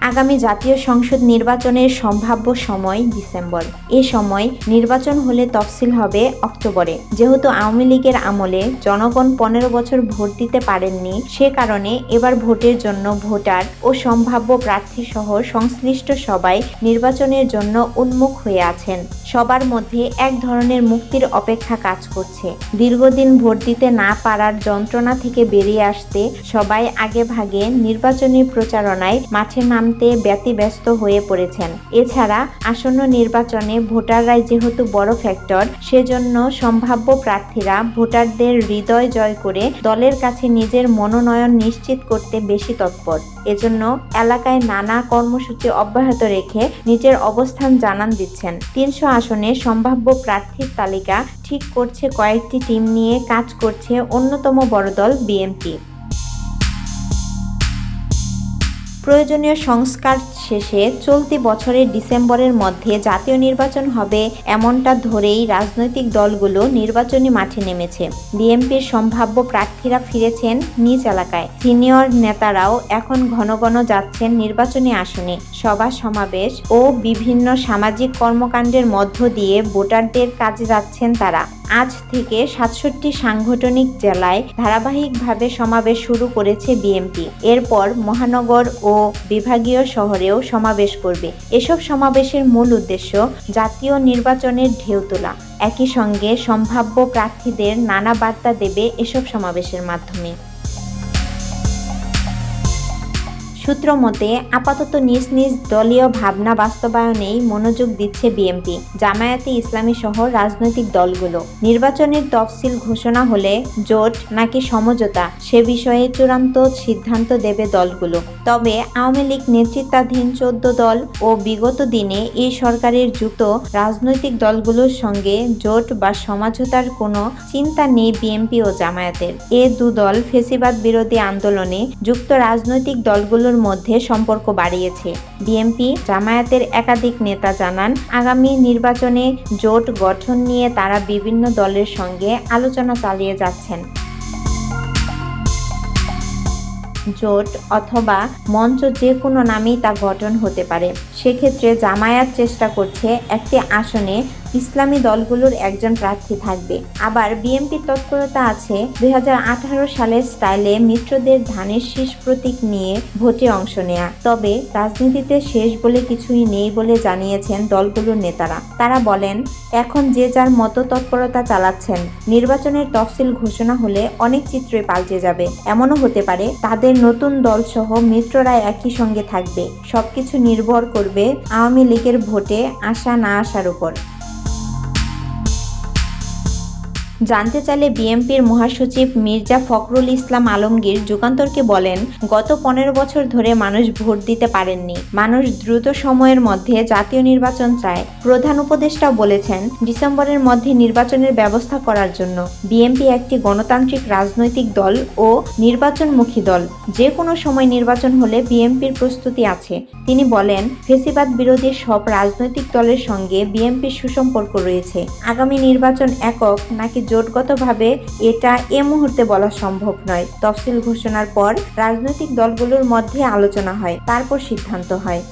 আগামী জাতীয় সংসদ নির্বাচনের সম্ভাব্য সময় ডিসেম্বর। এ সময় নির্বাচন হলে তফসিল হবে অক্টোবরে। যেহেতু আওয়ামী লীগের আমলে জনগণ পনেরো বছর ভোট দিতে পারেননি, সে কারণে এবার ভোটের জন্য ভোটার ও সম্ভাব্য প্রার্থী সহ সংশ্লিষ্ট সবাই নির্বাচনের জন্য উন্মুখ হয়ে আছেন। সবার মধ্যে এক ধরনের মুক্তির অপেক্ষা কাজ করছে। দীর্ঘদিন ভোট দিতে না পারার যন্ত্রণা থেকে বেরিয়ে আসতে সবাই আগে ভাগে নির্বাচনী প্রচারণায় মাঠে নামতে ব্যতিব্যস্ত হয়ে পড়েছেন। এছাড়া আসন্ন নির্বাচনে ভোটাররাই যেহেতু বড় ফ্যাক্টর, সেজন্য সম্ভাব্য প্রার্থীরা ভোটারদের হৃদয় জয় করে দলের কাছে নিজের মনোনয়ন নিশ্চিত করতে বেশি তৎপর। এজন্য এলাকায় নানা কর্মসূচি অব্যাহত রেখে নিজের অবস্থান জানান দিচ্ছেন। তিনশো আসনে সম্ভাব্য প্রার্থীর তালিকা ঠিক করছে কয়েকটি টিম নিয়ে কাজ করছে অন্যতম বড় দল বিএনপি। প্রয়োজনীয় সংস্কার শেষে চলতি বছরের ডিসেম্বরের মধ্যে জাতীয় নির্বাচন হবে এমনটা ধরেই রাজনৈতিক দলগুলো নির্বাচনী মাঠে নেমেছে। বিএনপির সম্ভাব্য প্রার্থীরা ফিরেছেন নিজ এলাকায়। সিনিয়র নেতারাও এখন ঘন ঘন যাচ্ছেন নির্বাচনী আসনে। সভা, সমাবেশ ও বিভিন্ন সামাজিক কর্মকাণ্ডের মধ্য দিয়ে ভোটারদের কাজে যাচ্ছেন তারা। আজ থেকে সাতষট্টি সাংগঠনিক জেলায় ধারাবাহিকভাবে সমাবেশ শুরু করেছে বিএনপি। এরপর মহানগর ও বিভাগীয় শহরেও সমাবেশ করবে। এসব সমাবেশের মূল উদ্দেশ্য জাতীয় নির্বাচনের ঢেউ তোলা। একই সঙ্গে সম্ভাব্য প্রার্থীদের নানা বার্তা দেবে এসব সমাবেশের মাধ্যমে। সূত্র মতে আপাতত নিজ নিজ দলীয় ভাবনা বাস্তবায়নেই মনোযোগ দিচ্ছে বিএনপি, জামায়াতে ইসলামী সহ রাজনৈতিক দলগুলো। নির্বাচনের তফসিল ঘোষণা হলে জোট নাকি সমঝোতা, সে বিষয়ে চূড়ান্ত সিদ্ধান্ত দেবে দলগুলো। তবে আওয়ামী লীগ নেতৃত্বাধীন চোদ্দ দল ও বিগত দিনে এই সরকারের যুক্ত রাজনৈতিক দলগুলোর সঙ্গে জোট বা সমঝোতার কোনো চিন্তা নেই বিএনপি ও জামায়াতের। এ দু দল ফেসিবাদ বিরোধী আন্দোলনে যুক্ত রাজনৈতিক দলগুলোর মধ্যে সম্পর্ক বাড়িয়েছে। বিএনপি জামায়াতের একাধিক নেতা জানান, আগামী নির্বাচনে জোট গঠন নিয়ে তারা বিভিন্ন দলের সঙ্গে আলোচনা চালিয়ে যাচ্ছেন। জোট অথবা মঞ্চ যে কোনো নামেই তা গঠন হতে পারে। সেক্ষেত্রে জামায়াত চেষ্টা করছে একটি আসনে ইসলামী দলগুলোর একজন প্রার্থী থাকবে। আবার বিএনপির তৎপরতা আছে, দুই হাজার আঠারো সালের স্টাইলে মিত্রদের ধানের শীষ প্রতীক নিয়ে ভোটে অংশ নেয়া। তবে রাজনীতিতে শেষ বলে কিছুই নেই বলে জানিয়েছেন দলগুলোর নেতারা। তারা বলেন, এখন যে যার মতো তৎপরতা চালাচ্ছেন, নির্বাচনের তফসিল ঘোষণা হলে অনেক চিত্রই পাল্টে যাবে। এমনও হতে পারে, তাদের নতুন দলসহ মিত্ররা একই সঙ্গে থাকবে। সবকিছু নির্ভর করবে আওয়ামী লীগের ভোটে আসা না আসার উপর। জানতে চাইলে বিএনপির মহাসচিব মির্জা ফখরুল ইসলাম আলমগীর যুগান্তরকে বলেন, গত পনেরো বছর ধরে মানুষ ভোট দিতে পারেননি। মানুষ দ্রুত সময়ের মধ্যে জাতীয় নির্বাচন চায়। প্রধান উপদেষ্টা বলেছেন, ডিসেম্বরের মধ্যে নির্বাচনের ব্যবস্থা করার জন্য বিএনপি একটি গণতান্ত্রিক রাজনৈতিক দল ও নির্বাচনমুখী দল। যে কোনো সময় নির্বাচন হলে বিএনপির প্রস্তুতি আছে। তিনি বলেন, ফেসিবাদ বিরোধী সব রাজনৈতিক দলের সঙ্গে বিএনপির সুসম্পর্ক রয়েছে। আগামী নির্বাচন একক নাকি জোটগতভাবে এটা এ মুহূর্তে বলা সম্ভব নয়। তফসিল ঘোষণার পর রাজনৈতিক দলগুলোর মধ্যে আলোচনা হয়, তারপর সিদ্ধান্ত হয়।